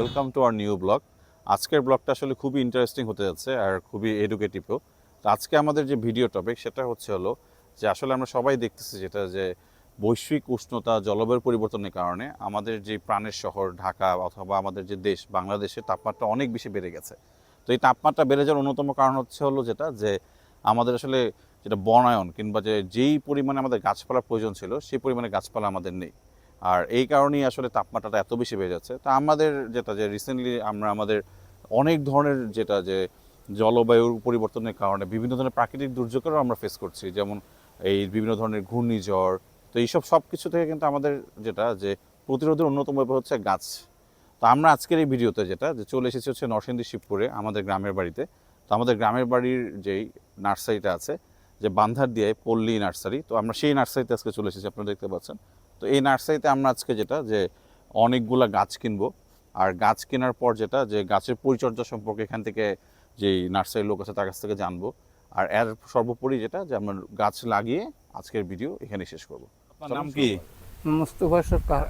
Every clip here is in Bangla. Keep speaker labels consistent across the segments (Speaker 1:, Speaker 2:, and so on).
Speaker 1: Welcome to our new vlog আজকের ব্লগটা আসলে খুবই ইন্টারেস্টিং হতে যাচ্ছে আর খুবই এডুকেটিভও তো আজকে আমাদের যে ভিডিও টপিক সেটা হচ্ছে হলো যে আসলে আমরা সবাই দেখতেছি যেটা যে বৈশ্বিক উষ্ণতা জলবায়ুর পরিবর্তনের কারণে আমাদের যে প্রাণের শহর, ঢাকা অথবা আমাদের যে দেশ, বাংলাদেশের তাপমাত্রা অনেক বেশি বেড়ে গেছে। তো এই তাপমাত্রা বেড়ে যাওয়ার অন্যতম কারণ হচ্ছে হলো যেটা যে আমাদের আসলে যেটা বনায়ন কিংবা যে যেই পরিমাণে আমাদের গাছপালার প্রয়োজন ছিল, সেই পরিমাণে গাছপালা আমাদের নেই। আর এই কারণেই আসলে তাপমাত্রাটা এত বেশি বেড়ে যাচ্ছে। তা আমাদের যেটা যে রিসেন্টলি আমরা আমাদের অনেক ধরনের যেটা যে জলবায়ুর পরিবর্তনের কারণে বিভিন্ন ধরনের প্রাকৃতিক দুর্যোগেরও আমরা ফেস করছি। যেমন এই বিভিন্ন ধরনের ঘূর্ণিঝড়, তো এইসব সব কিছু থেকে কিন্তু আমাদের যেটা যে প্রতিরোধের অন্যতম ব্যাপার হচ্ছে গাছ। তো আমরা আজকের এই ভিডিওতে যেটা যে চলে এসেছি হচ্ছে নরসিংদী শিবপুরে আমাদের গ্রামের বাড়িতে। তো আমাদের গ্রামের বাড়ির যেই নার্সারিটা আছে, যে বান্ধার দিয়ে পল্লী নার্সারি, তো আমরা সেই নার্সারিতে আজকে চলে এসেছি, আপনারা দেখতে পাচ্ছেন। তো এই নার্সারিতে আমরা আজকে যেটা যে অনেকগুলা গাছ কিনবো। আর গাছ কেনার পর যেটা যে গাছের পরিচর্যা সম্পর্কে এখান থেকে যেই নার্সারির লোক আছে তার কাছ থেকে জানব। আর এর সর্বোপরি যেটা যে আমরা গাছ লাগিয়ে আজকের ভিডিও এখানে শেষ করব। আপনার নাম কি?
Speaker 2: মুস্তফা সরকার।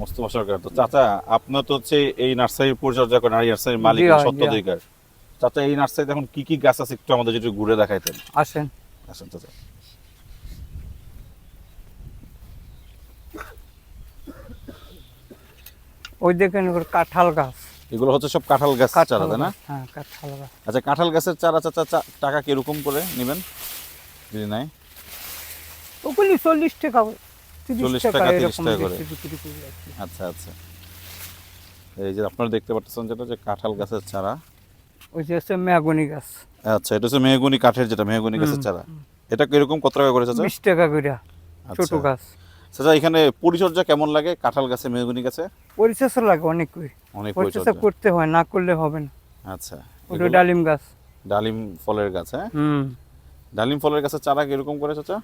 Speaker 1: মোস্তফা সরকার। তো চাচা আপনার তো হচ্ছে এই নার্সারির পরিচর্যা করেন আর এই নার্সারির মালিক
Speaker 2: জি,
Speaker 1: সত্য অধিকার। চাচা এই নার্সারিতে এখন কি কি গাছ আছে একটু আমাদের যেটা ঘুরে দেখাইতেন?
Speaker 2: আসেন।
Speaker 1: আসেন চাচা।
Speaker 2: ওই দেখেন কাঁঠাল গাছ।
Speaker 1: এগুলো হচ্ছে সব কাঁঠাল গাছ চারা তাই না?
Speaker 2: হ্যাঁ কাঁঠাল গাছ।
Speaker 1: আচ্ছা কাঁঠাল গাছের চারা চাচা টাকা কীরকম করে নেবেন? যদি নাই
Speaker 2: ওগুলি চল্লিশ টাকা তিরিশ
Speaker 1: 40
Speaker 2: টাকা
Speaker 1: টাকা, 30
Speaker 2: এরকম
Speaker 1: টাকা করে। আচ্ছা আচ্ছা। এই যে আপনারা দেখতে পাচ্ছেন যেটা যে কাঁঠাল গাছের চারা।
Speaker 2: ওই যে হচ্ছে মেহগনি গাছ।
Speaker 1: আচ্ছা এটা হচ্ছে মেহগুনি কাঠের যেটা মেহগুনি গাছের চারা। এটা কীরকম কত টাকা করে চাচা?
Speaker 2: বিশ টাকা করে ছোট
Speaker 1: আচ্ছা।
Speaker 2: গাছ।
Speaker 1: চাচা এখানে পরিচর্যা কেমন লাগে? কাঁঠাল গাছে মেহগুনি গাছে?
Speaker 2: পরিচর্যা লাগে অনেক
Speaker 1: অনেক
Speaker 2: পরিচর্যা করতে হয় না করলে হবে না।
Speaker 1: আচ্ছা
Speaker 2: ওটা ডালিম গাছ।
Speaker 1: ডালিম ফলের গাছ হ্যাঁ?
Speaker 2: হুম।
Speaker 1: ডালিম ফলের গাছের চারা কীরকম করে চাচা?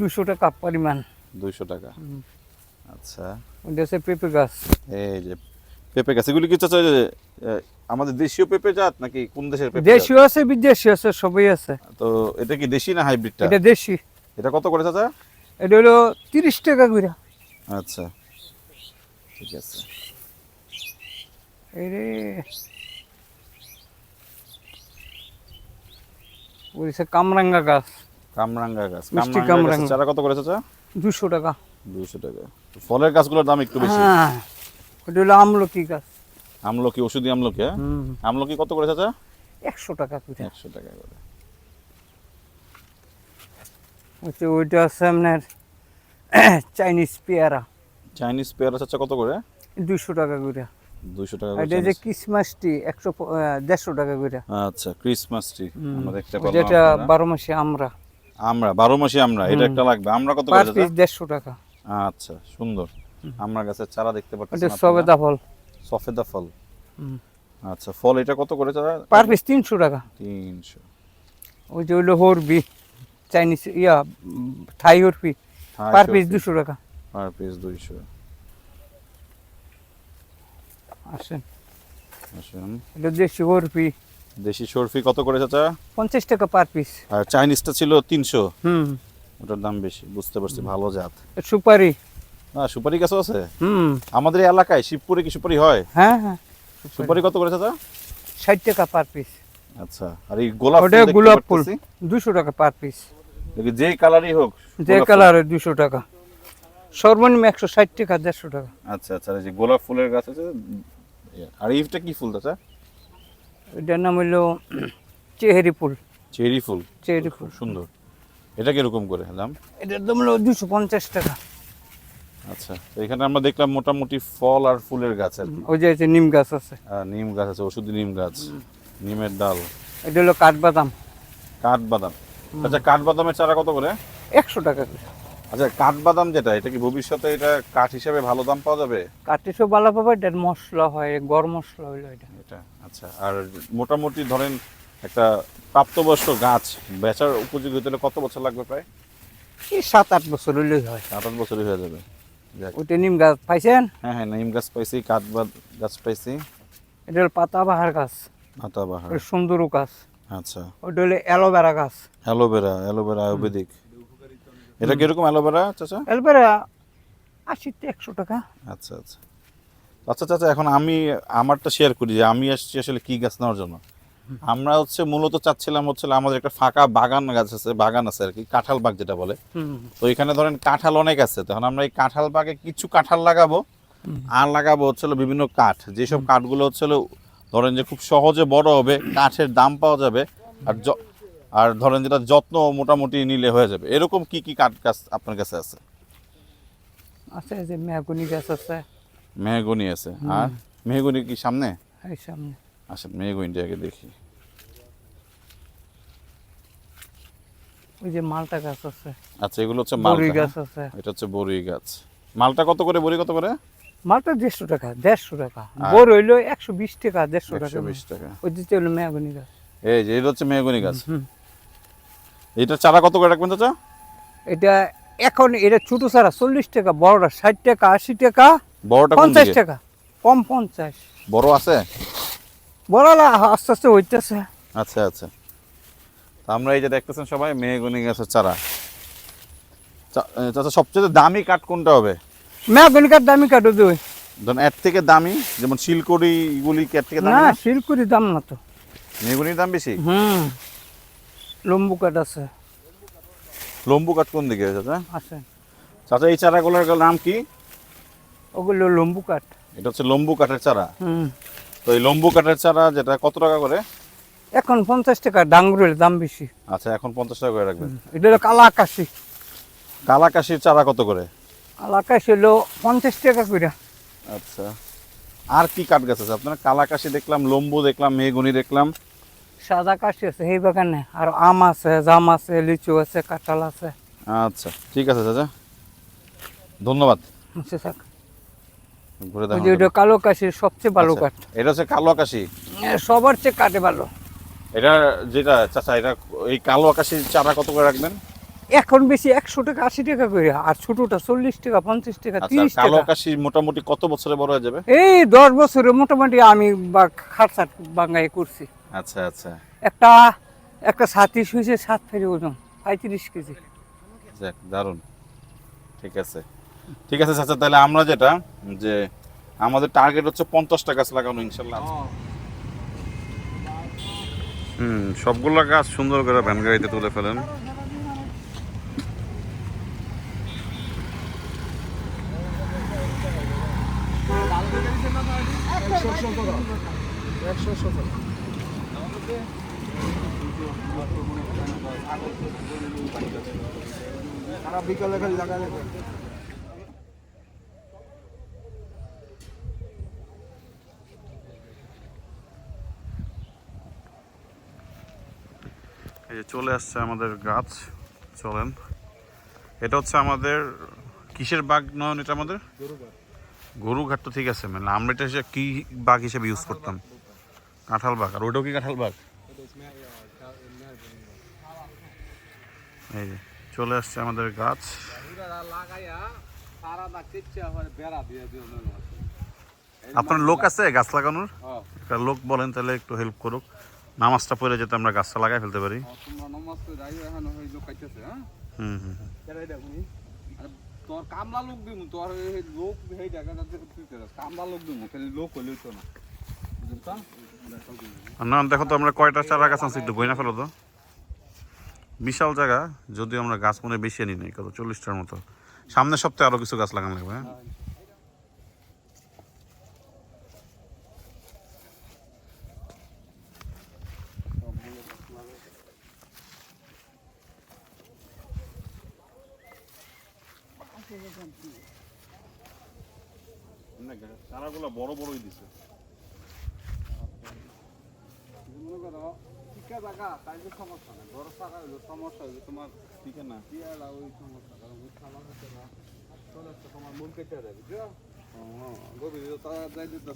Speaker 2: দুশো টাকা পরিমাণ।
Speaker 1: দুইশো টাকা। আচ্ছা।
Speaker 2: ওটা হচ্ছে পেঁপে গাছ।
Speaker 1: এই যে পেঁপে গাছ এগুলি কি চাচা আমাদের দেশীয় পেঁপে জাত নাকি কোন দেশের পেঁপে?
Speaker 2: দেশীয় আছে বিদেশি আছে সবই আছে।
Speaker 1: তো এটা কি দেশি না হাইব্রিডটা?
Speaker 2: এটা দেশি।
Speaker 1: এটা কত করে চাচা?
Speaker 2: এটা হলো তিরিশ টাকা করে।
Speaker 1: আচ্ছা। ঠিক আছে।
Speaker 2: এই রে। ওইসে কামরাঙ্গা গাছ।
Speaker 1: কামরাঙ্গা গাছ।
Speaker 2: মিষ্টি
Speaker 1: কামরাঙ্গা চারা কত করে চাচা?
Speaker 2: দুশো টাকা।
Speaker 1: দুইশো টাকা। ফলের গাছগুলোর দাম একটু বেশি।
Speaker 2: হ্যাঁ। ওটা হলো আমলকি গাছ।
Speaker 1: আমলকি ওষুধি আমলকি হ্যাঁ? আমলকি কত করে চাচা?
Speaker 2: একশো টাকা করে।
Speaker 1: একশো টাকা করে।
Speaker 2: হচ্ছে ওইটা আছে আপনার চাইনিজ পেয়ারা।
Speaker 1: চাইনিজ পেয়ারা চাচা কত করে?
Speaker 2: দুশো টাকা করে।
Speaker 1: দুইশো টাকা
Speaker 2: এটা যে
Speaker 1: Chinese-
Speaker 2: ক্রিসমাসটি একশো দেড়শো টাকা করে।
Speaker 1: আচ্ছা ক্রিসমাস
Speaker 2: হুম।
Speaker 1: আমরা দেখতে
Speaker 2: যেটা বারো মাসে আমরা।
Speaker 1: আমরা বারো মাসি আমরা এটা একটা লাগবে। আমরা কত করে
Speaker 2: পিস দেড়শো টাকা।
Speaker 1: আচ্ছা সুন্দর। আমরা গাছের চারা দেখতে পাচ্ছি
Speaker 2: সবেদা ফল।
Speaker 1: সফেদা ফল। আচ্ছা ফল এটা কত করে চাচা
Speaker 2: পার পিস তিনশো টাকা।
Speaker 1: তিনশো।
Speaker 2: ওই যে হইল হরবি। চাইনিজ ইয়া থাই হরবি পার পিস দুশো টাকা।
Speaker 1: পার পিস দুইশো।
Speaker 2: আসেন।
Speaker 1: আসুন।
Speaker 2: এটা দেশি হরবি
Speaker 1: দেশি সরফি কত করে চাচা?
Speaker 2: পঞ্চাশ টাকা পার পিস।
Speaker 1: আর চাইনিজটা ছিল তিনশো।
Speaker 2: হুম।
Speaker 1: ওটার দাম বেশি বুঝতে পারছি ভালো জাত।
Speaker 2: সুপারি।
Speaker 1: হ্যাঁ সুপারি গাছও আছে?
Speaker 2: হুম।
Speaker 1: আমাদের এলাকায় শিবপুরে কি সুপারি হয়?
Speaker 2: হ্যাঁ হ্যাঁ।
Speaker 1: সুপারি কত করে চাচা?
Speaker 2: ষাট টাকা পার পিস।
Speaker 1: আচ্ছা আর এই গোলাপ
Speaker 2: ওটা গোলাপ ফুল। দুশো টাকা পার পিস।
Speaker 1: যেই কালারই হোক
Speaker 2: যে। কালারের দুশো টাকা। সর্বনিম্ন একশো ষাট টাকা দেড়শো টাকা।
Speaker 1: আচ্ছা আচ্ছা এই যে গোলাপ ফুলের গাছ আছে আর এইটা কি ফুল চাচা?
Speaker 2: এটার নাম হইল চেহারি ফুল।
Speaker 1: চেরি ফুল?
Speaker 2: চেহারি ফুল।
Speaker 1: সুন্দর। এটা কীরকম করে দাম?
Speaker 2: এটার দাম হলো দুশো পঞ্চাশ টাকা।
Speaker 1: আচ্ছা এখানে আমরা দেখলাম মোটামুটি ফল আর ফুলের গাছ আর।
Speaker 2: ওই যে আছে নিম গাছ আছে।
Speaker 1: আর নিম গাছ আছে ওষুধি নিম গাছ নিমের ডাল।
Speaker 2: এটা হলো কাঠবাদাম।
Speaker 1: কাঠবাদাম। আচ্ছা কাঠবাদামের চারা কত করে?
Speaker 2: একশো টাকা
Speaker 1: আচ্ছা কাঠবাদাম যেটা এটা কি ভবিষ্যতে এটা কাঠ হিসেবে ভালো দাম পাওয়া যাবে?
Speaker 2: কাঠ সব ভালো পাবে এটার মশলা হয় গরম মশলা হইল এটা।
Speaker 1: এটা আচ্ছা আর মোটামুটি ধরেন একটা প্রাপ্তবয়স্ক গাছ বেচার উপযোগী হতে হলে কত বছর লাগবে প্রায়?
Speaker 2: এই সাত আট বছর হইলেই হয়।
Speaker 1: সাত আট বছরই হয়ে যাবে।
Speaker 2: ওইটা নিম গাছ পাইছেন?
Speaker 1: হ্যাঁ হ্যাঁ নিম গাছ পাইছি কাঠবাদ গাছ পাইছি।
Speaker 2: এটা হলো পাতাবাহার গাছ।
Speaker 1: আতাবাহার
Speaker 2: ওটা সুন্দরু গাছ।
Speaker 1: আচ্ছা।
Speaker 2: ওটা হলো অ্যালোভেরা গাছ।
Speaker 1: Aloe vera aloe vera ayurvedic. এটা কীরকম অ্যালোভেরা চাচা?
Speaker 2: অ্যালোভেরা আশিতে একশো টাকা।
Speaker 1: আচ্ছা আচ্ছা। আচ্ছা চাচা এখন আমি আমারটা শেয়ার করি যে আমি আসছি আসলে কি গাছ নেওয়ার জন্য। আমরা হচ্ছে মূলত চাচ্ছিলাম হচ্ছে আমাদের একটা ফাঁকা বাগান গাছ আছে বাগান আছে আর কি কাঁঠাল বাগ যেটা বলে। তো এখানে ধরেন কাঁঠাল অনেক আছে তখন আমরা এই কাঁঠাল বাগে কিছু কাঁঠাল লাগাবো। আর লাগাবো হচ্ছে বিভিন্ন কাঠ যেসব কাঠগুলো হচ্ছে ধরেন যে খুব সহজে বড় হবে কাঠের দাম পাওয়া যাবে আর আর ধরেন যেটা যত্ন মোটামুটি নিলে হয়ে যাবে। এরকম কি কি কাঠ গাছ আপনার কাছে আছে?
Speaker 2: আছে যে মেহগুনি গাছ আছে।
Speaker 1: মেহগনি আছে। আর মেহগনি কি সামনে?
Speaker 2: সামনে।
Speaker 1: আসেন মেহগনিটা আগে দেখি।
Speaker 2: ওই যে মালটা গাছ আছে।
Speaker 1: আচ্ছা এগুলো হচ্ছে মালটা
Speaker 2: গাছ
Speaker 1: হ্যাঁ?
Speaker 2: আছে।
Speaker 1: এটা হচ্ছে বড়ি গাছ। মালটা কত করে? বড়ি কত করে?
Speaker 2: মালটা দেড়শো টাকা দেড়শো টাকা। বড় হইল একশো বিশ টাকা দেড়শো টাকা।
Speaker 1: বিশ টাকা।
Speaker 2: ওই দিতে হলো মেহগুনি গাছ।
Speaker 1: এই যে এটা হচ্ছে মেহগনি গাছ। এটা চারা কত করে রাখবেন চাচা?
Speaker 2: এটা এখন এটা ছোট সারা চল্লিশ টাকা বড়টা ষাট টাকা আশি টাকা
Speaker 1: বড়টা
Speaker 2: পঞ্চাশ টাকা কম পঞ্চাশ।
Speaker 1: বড় আছে?
Speaker 2: বড়লা আস্তে আস্তে হইতেছে।
Speaker 1: আচ্ছা আচ্ছা। তা আমরা এই যে দেখতেছেন সবাই মেহগনি গাছের চারা। চাচা সবচেয়ে দামি কাঠ কোনটা হবে?
Speaker 2: মেহগুনি কাঠ দামি কাঠও দুই
Speaker 1: ধরুন এর থেকে দামি যেমন শিলকড়ি এগুলি কি এর থেকে দামি
Speaker 2: না? শিলকুড়ি দাম না তো।
Speaker 1: মেহগনির দাম বেশি?
Speaker 2: হুম লম্বু কাঠ আছে।
Speaker 1: লম্বু কাঠ কোন দিকে চাচা?
Speaker 2: আছে।
Speaker 1: চাচা এই চারাগুলোর নাম কি?
Speaker 2: ওগুলো লম্বু কাঠ।
Speaker 1: এটা হচ্ছে লম্বু কাঠের চারা।
Speaker 2: হুম।
Speaker 1: তো এই লম্বু কাঠের চারা যেটা কত টাকা করে?
Speaker 2: এখন পঞ্চাশ টাকা ডাঙ্গুরের দাম বেশি।
Speaker 1: আচ্ছা এখন পঞ্চাশ টাকা করে রাখবেন।
Speaker 2: এটা হলো কালা আকাশি
Speaker 1: কালাকাশির চারা কত করে?
Speaker 2: কালা আকাশি হলো পঞ্চাশ টাকা করে
Speaker 1: আচ্ছা। আর কি কাঠ গাছ আছে? আপনার কালাকাশি দেখলাম লম্বু দেখলাম মেহগুনি দেখলাম।
Speaker 2: সাদা কাশি আছে এই বাগানে। আর আম আছে জাম আছে লিচু আছে কাঁঠাল আছে।
Speaker 1: আচ্ছা ঠিক আছে চাচা। ধন্যবাদ।
Speaker 2: আচ্ছা, থাক।
Speaker 1: ঘুরে
Speaker 2: কালো কাশির সবচেয়ে ভালো
Speaker 1: আচ্ছা,
Speaker 2: কাঠ।
Speaker 1: এটা হচ্ছে কালো আকাশি?
Speaker 2: সবার চেয়ে কাটে ভালো।
Speaker 1: এটা যেটা চাচা এটা এই কালো আকাশির চারা কত করে রাখবেন?
Speaker 2: এখন বেশি একশো টাকা আশি টাকা করে আর ছোটটা চল্লিশ টাকা পঞ্চাশ টাকা
Speaker 1: আচ্ছা
Speaker 2: তিরিশ
Speaker 1: কালো
Speaker 2: টাকা।
Speaker 1: আকাশি মোটামুটি কত বছরে বড় হয়ে যাবে?
Speaker 2: এই দশ বছরে মোটামুটি আমি বা খাটসাট বাঙ্গাই করছি।
Speaker 1: আচ্ছা আচ্ছা।
Speaker 2: একটা একটা ছাতিশ হয়েছে সাত ফেরি ওজন পঁয়ত্রিশ কেজি।
Speaker 1: যাক দারুণ। ঠিক আছে। ঠিক আছে চাচা তাহলে আমরা যেটা যে আমাদের টার্গেট হচ্ছে পঞ্চাশটা গাছ লাগানো ইনশাল্লাহ। হুম সবগুলো গাছ সুন্দর করে ভ্যান গাড়িতে তুলে ফেলেন। এই যে চলে আসছে আমাদের গাছ, চলেন। এটা হচ্ছে আমাদের কিসের বাঘ নয় এটা আমাদের? গরু ঘাট তো ঠিক আছে মানে আমরা এটা হিসেবে কি বাঘ হিসেবে ইউজ করতাম? কাঁঠাল বাঘ আর ওটাও কি কাঁঠাল বাঘ? এই চলে আসছে আমাদের গাছ।
Speaker 3: হয়
Speaker 1: আপনার লোক আছে গাছ লাগানোর? একটা লোক বলেন তাহলে একটু হেল্প করুক। নামাজটা পড়ে যেতে আমরা গাছটা লাগাই ফেলতে পারি।
Speaker 3: হ্যাঁ?
Speaker 1: হুম হুম হুম।
Speaker 3: কেরাই দেখুনি আরে তোর কামলা লোক দিমু তোর লোক হেই জায়গা যাতে তুই করস কামলা লোক দিমু খালি লোক হলেও তো না।
Speaker 1: না দেখো তো আমরা কয়টা চারা গাছ আনছি একটু বইনা ফেলো তো। বিশাল জায়গা যদিও আমরা গাছ মনে বেশি আনি নাই কত চল্লিশটার মতো। সামনের সপ্তাহে আরও কিছু গাছ লাগানো লাগবে হ্যাঁ। চারাগুলো বড় বড়ই দিছে।
Speaker 3: মনে করো টিকা জায়গা তাই যে সমস্যা না বড় সারা হইল সমস্যা হইল তোমার
Speaker 1: ঠিক না
Speaker 3: পিয়ালা ওই সমস্যা কারণ ওই খালা হচ্ছে না চলে আসছে তোমার মন কেটে দেবে বুঝছ গভীর তারা যাই দিতে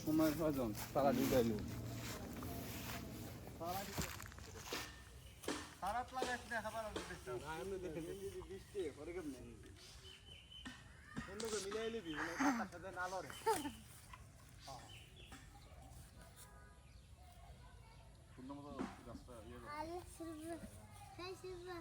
Speaker 4: Alle 就是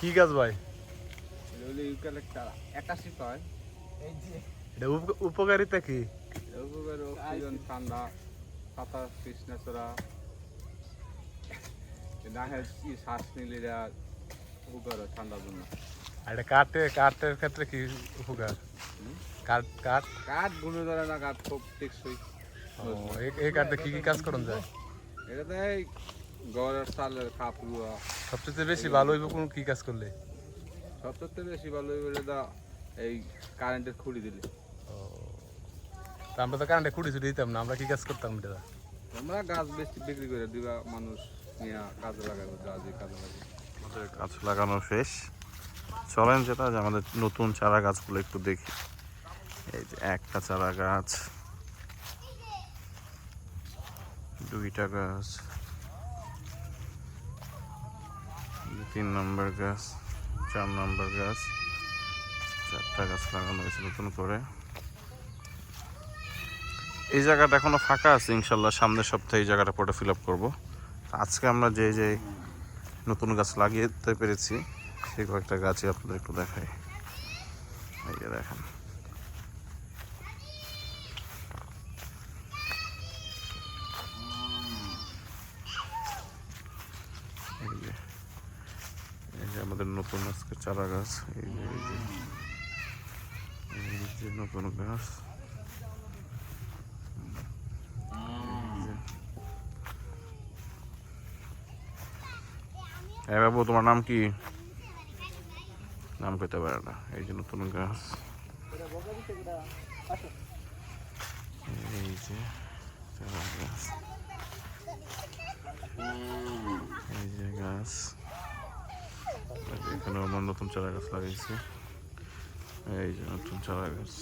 Speaker 5: কি গাছ ভাই? এটা উপ- উপকারিতা কি?
Speaker 3: ঠান্ডা পাতা কৃষ্ণচূড়া নাহের কি শ্বাস নিলে উপকার ঠান্ডার জন্য
Speaker 5: আর এটা কাঠে কাঠের ক্ষেত্রে কি উপকার? কাঠ কাঠ?
Speaker 3: কাঠ গুনে ধরে না কাঠ খুব টেকসই।
Speaker 5: এই- কাঠে কি কি কাজ করুন যায়?
Speaker 3: এটাতে গড়ের চালের খাপ রুয়া
Speaker 5: সবচেয়ে বেশি ভালো হইব কোন কি কাজ করলে?
Speaker 3: সবচেয়ে বেশি ভালো হইবে দা এই কারেন্টের খুঁড়ি দিলে।
Speaker 5: তা আমরা তো কারেন্টে খুঁড়ি ছুটি দিতাম না আমরা কি কাজ করতাম এটা
Speaker 3: আমরা গাছ বেশি বিক্রি করে দিবা মানুষ নিয়ে কাজে লাগাবে গাছ কাজে লাগাবে
Speaker 1: আমাদের গাছ লাগানো শেষ। চলেন যেটা যে আমাদের নতুন চারা গাছগুলো একটু দেখি। এই যে একটা চারা গাছ দুইটা গাছ এই যে তিন নম্বর গাছ, চার নম্বর গাছ, চারটা গাছ লাগানো হয়েছে নতুন করে। এই জায়গাটা এখনও ফাঁকা আছে ইনশাল্লাহ, সামনের সপ্তাহে এই জায়গাটা পুরোটা ফিল আপ করব। আজকে আমরা যে যে নতুন গাছ লাগিয়ে পেরেছি, সেই কয়েকটা গাছই আপনাদের একটু দেখাই। দেখেন এই যে এই যে আমাদের নতুন আজকে চারা গাছ। এই যে নতুন গাছ। হ্যাঁ বাবু, তোমার নাম কি? নাম পেতে পারে না। এই যে নতুন গাছ। এই যে চারা গাছ। এই যে গাছ। এখানে আমার নতুন চারা গাছ লাগাইছি এই যে নতুন চারা গাছ।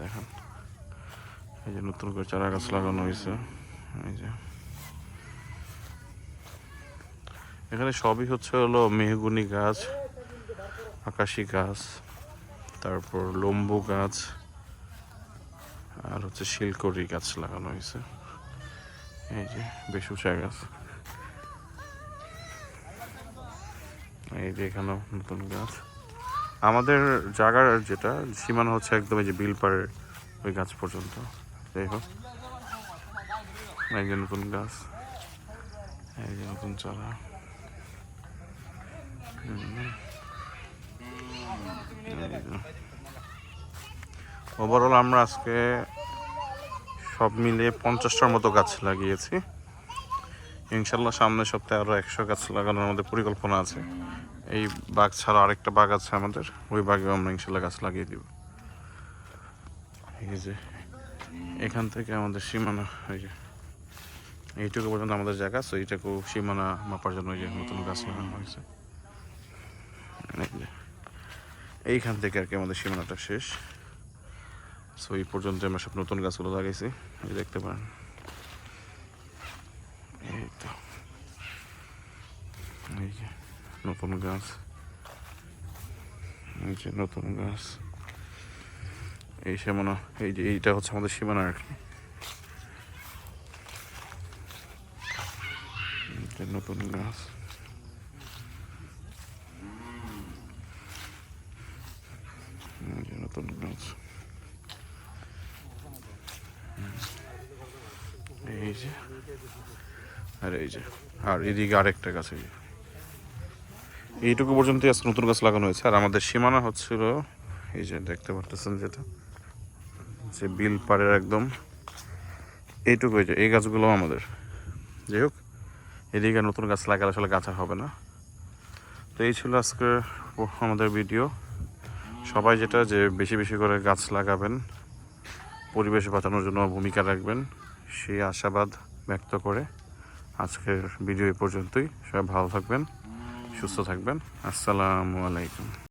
Speaker 1: দেখেন, এই যে নতুন করে চারা গাছ লাগানো হয়েছে। এই যে। এখানে সবই হচ্ছে হলো মেহগুনি গাছ, আকাশি গাছ, তারপর লম্বু গাছ আর হচ্ছে শিলকড়ি গাছ লাগানো হয়েছে। এই যে বেশ উঁচা গাছ। এই যে এখানেও নতুন গাছ। আমাদের জায়গার যেটা, সীমানা হচ্ছে একদম এই যে বিলপাড়ের ওই গাছ পর্যন্ত। যাই হোক এই যে নতুন গাছ। এই যে নতুন চারা। ওভারঅল আমরা আজকে সব মিলিয়ে পঞ্চাশটার মতো গাছ লাগিয়েছি। ইনশাল্লাহ সামনের সপ্তাহে আরও একশো গাছ লাগানোর আমাদের পরিকল্পনা আছে। এই বাঘ ছাড়া আরেকটা বাঘ আছে আমাদের, ওই বাঘেও আমরা ইনশাল্লাহ গাছ লাগিয়ে দিব। এই যে, এখান থেকে আমাদের সীমানা, এই যে, এইটুকু পর্যন্ত আমাদের জায়গা সো এইটাকেও সীমানা মাপার জন্য এই যে নতুন গাছ লাগানো হয়েছে। এইখান থেকে আর কি আমাদের সীমানাটা শেষ। সো এই পর্যন্ত আমরা সব নতুন গাছগুলো লাগাইছি। দেখতে পারেন। এই তো। এই যে নতুন গাছ। এই যে নতুন গাছ। এই সীমানা, এই যে এইটা হচ্ছে আমাদের সীমানা আর কি। নতুন গাছ। নতুন গাছ। এই যে। আর এই যে, আর এদিকে আরেকটা গাছ, এই এইটুকু পর্যন্ত আজকে নতুন গাছ লাগানো হয়েছে। আর আমাদের সীমানা হচ্ছিল, এই যে দেখতে পারতেছেন যেটা, যে বিল পাড়ের একদম এইটুকু এই যে, এই গাছগুলো আমাদের। যাই হোক, এদিকে নতুন গাছ লাগালে আসলে গাছ আর হবে না। তো এই ছিল আজকে আমাদের ভিডিও। সবাই যেটা, যে বেশি বেশি করে গাছ লাগাবেন, পরিবেশ বাঁচানোর জন্য ভূমিকা রাখবেন। সেই আশাবাদ ব্যক্ত করে আজকের ভিডিও এ পর্যন্তই। সবাই ভালো থাকবেন, সুস্থ থাকবেন। আসসালামু আলাইকুম।